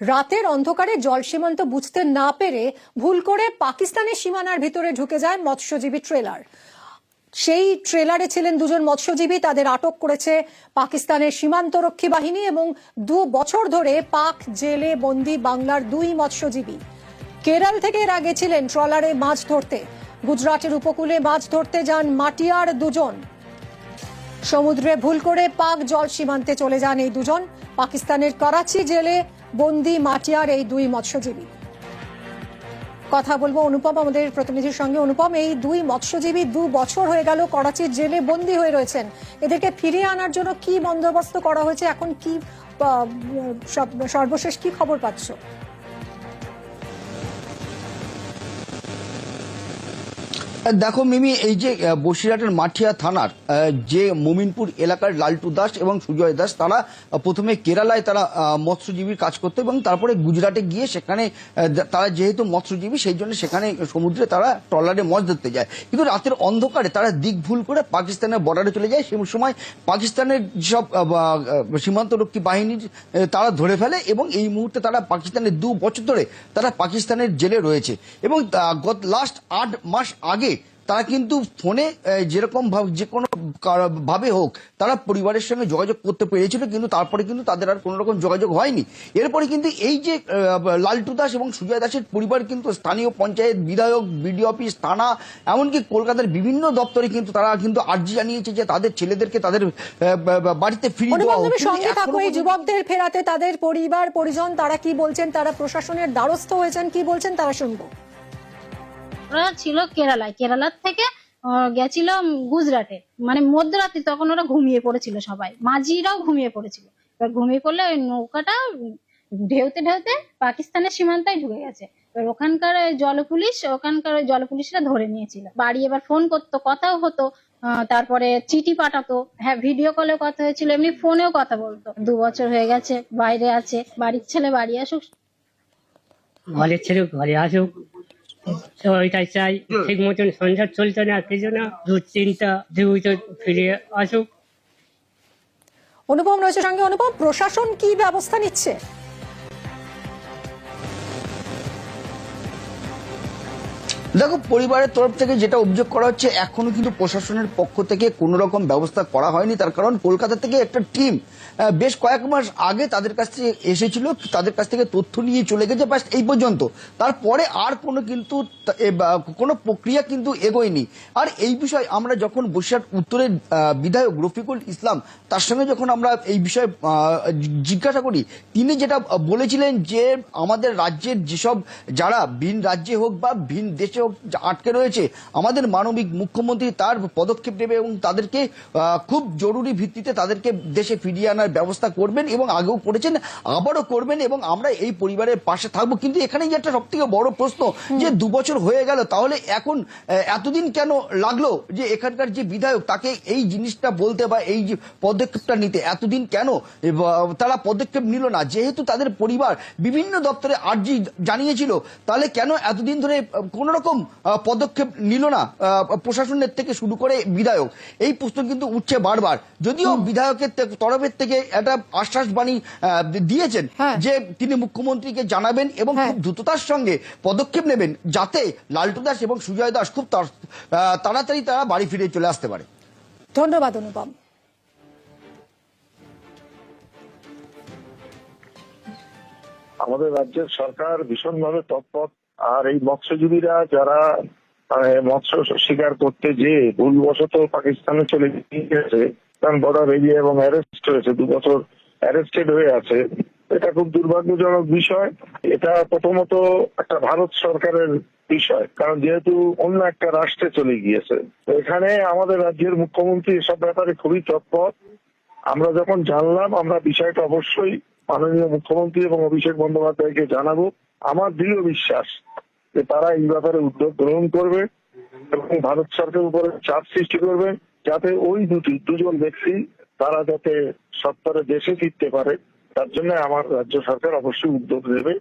রাতের অন্ধকারে জল সীমান্ত বুঝতে না পেরে ভুল করে পাকিস্তানের সীমানার ভিতরে ঢুকে যায় মৎস্যজীবী ট্রেলার। সেই ট্রেলারে ছিলেন দুজন মৎস্যজীবী, তাদের আটক করেছে পাকিস্তানের সীমান্তরক্ষী বাহিনী এবং দু বছর ধরে পাক জেলে বন্দি বাংলার দুই মৎস্যজীবী। কেরল থেকে এরা গেছিলেন ট্রলারে মাছ ধরতে। গুজরাটের উপকূলে মাছ ধরতে যান মাটিয়ার দুজন। সমুদ্রে ভুল করে পাক জল সীমান্তে চলে যান এই দুজন। পাকিস্তানের করাচি জেলে বন্দি মাটিয়ার এই দুই মৎস্যজীবী। কথা বলব অনুপম, আমাদের প্রতিনিধির সঙ্গে। অনুপম, এই দুই মৎস্যজীবী দু বছর হয়ে গেল করাচির জেলে বন্দী হয়ে রয়েছেন। এদেরকে ফিরিয়ে আনার জন্য কি বন্দোবস্ত করা হয়েছে? এখন কি সর্বশেষ কি খবর পাচ্ছ? দেখো মিমি, এই যে বসিরহাটের মাঠিয়া থানার যে মোমিনপুর এলাকার লালটু দাস এবং সুজয় দাস, তারা প্রথমে কেরালায় তারা মৎস্যজীবীর কাজ করতো এবং তারপরে গুজরাটে গিয়ে সেখানে তারা যেহেতু মৎস্যজীবী, সেই জন্য সেখানে সমুদ্রে তারা ট্রলারে মাছ ধরতে যায়। কিন্তু রাতের অন্ধকারে তারা দিক ভুল করে পাকিস্তানের বর্ডারে চলে যায়। সেই সময় পাকিস্তানের যেসব সীমান্তরক্ষী বাহিনীর তারা ধরে ফেলে এবং এই মুহূর্তে তারা পাকিস্তানের দু বছর ধরে তারা পাকিস্তানের জেলে রয়েছে। এবং গত লাস্ট আট মাস আগে তারা কিন্তু ফোনে যেরকম ভাব- যে কোনো ভাবে হোক তারা পরিবারের সঙ্গে যোগাযোগ করতে পেরেছিল কিন্তু তারপরে কিন্তু তাদের আর কোনো রকম যোগাযোগ হয়নি। এরপরে কিন্তু এই যে লালটু দাস এবং সুজয় দাসের পরিবার কিন্তু স্থানীয় পঞ্চায়েত বিধায়ক বিডিও অফিস থানা এমনকি কলকাতার বিভিন্ন দপ্তরে কিন্তু তারা কিন্তু আর্জি জানিয়েছে যে তাদের ছেলেদেরকে তাদের বাড়িতে ফিরিয়ে দেওয়া যুবকদের ফেরাতে তাদের পরিবার পরিজন তারা কি বলছেন তারা প্রশাসনের দ্বারস্থ হয়েছেন কি বলছেন তারা শুনব। ওরা ছিল কেরালায়। কেরালার থেকে গেছিল গুজরাটে। মানে মধ্যরাত্রি তখন ওরা ঘুমিয়ে পড়েছিল সবাই। মাঝিরাও ঘুমিয়ে পড়েছিল। এবার ঘুমিয়ে পড়লে ওই নৌকাটা ঢেউতে ঢেউতে পাকিস্তানের সীমান্তায় ঢুকে গেছে। এবার ওখানকার ওই জলপুলিশ, ওখানকার ওই জলপুলিশরা ধরে নিয়েছিল। বাড়ি এবার ফোন করতো, কথাও হতো তারপরে চিঠি পাঠাতো। হ্যাঁ ভিডিও কলে কথা হয়েছিল, এমনি ফোনেও কথা বলতো। দু বছর হয়ে গেছে, বাইরে আছে, বাড়ির ছেলে বাড়ি আসুক। ঘরের ছেলে ঘরে আসুক ওইটাই চাই। ঠিক মতন সংসার চলছে না কিছু না দুশ্চিন্তা জীবিত ফিরে আসুক। অনুপম রয়েছে সঙ্গে। অনুপম প্রশাসন কি ব্যবস্থা নিচ্ছে? দেখো, পরিবারের তরফ থেকে যেটা অভিযোগ করা হচ্ছে, এখনও কিন্তু প্রশাসনের পক্ষ থেকে কোনো রকম ব্যবস্থা করা হয়নি। তার কারণ কলকাতা থেকে একটা টিম বেশ কয়েক মাস আগে তাদের কাছ থেকে এসেছিল, তাদের কাছ থেকে তথ্য নিয়ে চলে গেছে ব্যাস এই পর্যন্ত। তারপরে আর কোনো কিন্তু কোনো প্রক্রিয়া কিন্তু এগোয়নি। আর এই বিষয় আমরা যখন বসিরহাট উত্তরের বিধায়ক রফিকুল ইসলাম, তার সঙ্গে যখন আমরা এই বিষয়ে জিজ্ঞাসা করি, তিনি যেটা বলেছিলেন যে আমাদের রাজ্যের যেসব যারা ভিন রাজ্যে হোক বা ভিন দেশে যা আটকে রয়েছে আমাদের মানবিক মুখ্যমন্ত্রী তার পদক্ষেপ নেবে এবং তাদেরকে খুব জরুরি ভিত্তিতে তাদেরকে দেশে ফিরিয়ে আনার ব্যবস্থা করবেন এবং আগেও করেছেন আবারও করবেন এবং আমরা এই পরিবারের পাশে থাকব। কিন্তু এখানে যে একটা সব থেকে বড় প্রশ্ন যে দু বছর হয়ে গেল তাহলে এখন এতদিন কেন লাগল যে এখানকার যে বিধায়ক তাকে এই জিনিসটা বলতে বা এই যে পদক্ষেপটা নিতে? এতদিন কেন? তারা পদক্ষেপ নিল না। যেহেতু তাদের পরিবার বিভিন্ন দপ্তরে আর্জি জানিয়েছিল তাহলে কেন এতদিন ধরে কোন রকম আহ, পদক্ষেপ নিল না আহ, প্রশাসনের থেকে শুরু করে বিধায়ক। এই প্রশ্ন কিন্তু উঠছে বারবার। যদিও বিধায়কের তরফের থেকে একটা আশ্বাস বাণী দিয়েছেন হ্যাঁ। যে তিনি মুখ্যমন্ত্রীকে জানাবেন এবং হ্যাঁ। খুব দ্রুততার সঙ্গে পদক্ষেপ নেবেন যাতে লালটু দাস এবং সুজয় দাস খুব আহ, তাড়াতাড়ি তারা বাড়ি ফিরে চলে আসতে পারে। ধন্যবাদ অনুপম। আমাদের রাজ্যের সরকার ভীষণভাবে তৎপর। আর এই মৎস্যজীবীরা যারা মানে মৎস্য শিকার করতে যে ভুলবশত পাকিস্তানে চলে গিয়েছে, কারণ বর্ডার এরিয়া এবং অ্যারেস্ট হয়েছে, দু বছর অ্যারেস্টেড হয়ে আছে, এটা খুব দুর্ভাগ্যজনক বিষয়। এটা প্রথমত একটা ভারত সরকারের বিষয়, কারণ যেহেতু অন্য একটা রাষ্ট্রে চলে গিয়েছে। তো এখানে আমাদের রাজ্যের মুখ্যমন্ত্রী এসব ব্যাপারে খুবই তৎপর। আমরা যখন জানলাম, আমরা বিষয়টা অবশ্যই মাননীয় মুখ্যমন্ত্রী এবং অভিষেক বন্দ্যোপাধ্যায়কে জানাব আমার দৃঢ় বিশ্বাস যে তারা এই ব্যাপারে উদ্যোগ গ্রহণ করবে এবং ভারত সরকারের উপরে চাপ সৃষ্টি করবে যাতে ওই দুটি, দুজন ব্যক্তি তারা যাতে সত্তরে দেশে ফিরতে পারে, তার জন্য আমার রাজ্য সরকার অবশ্যই উদ্যোগ নেবে।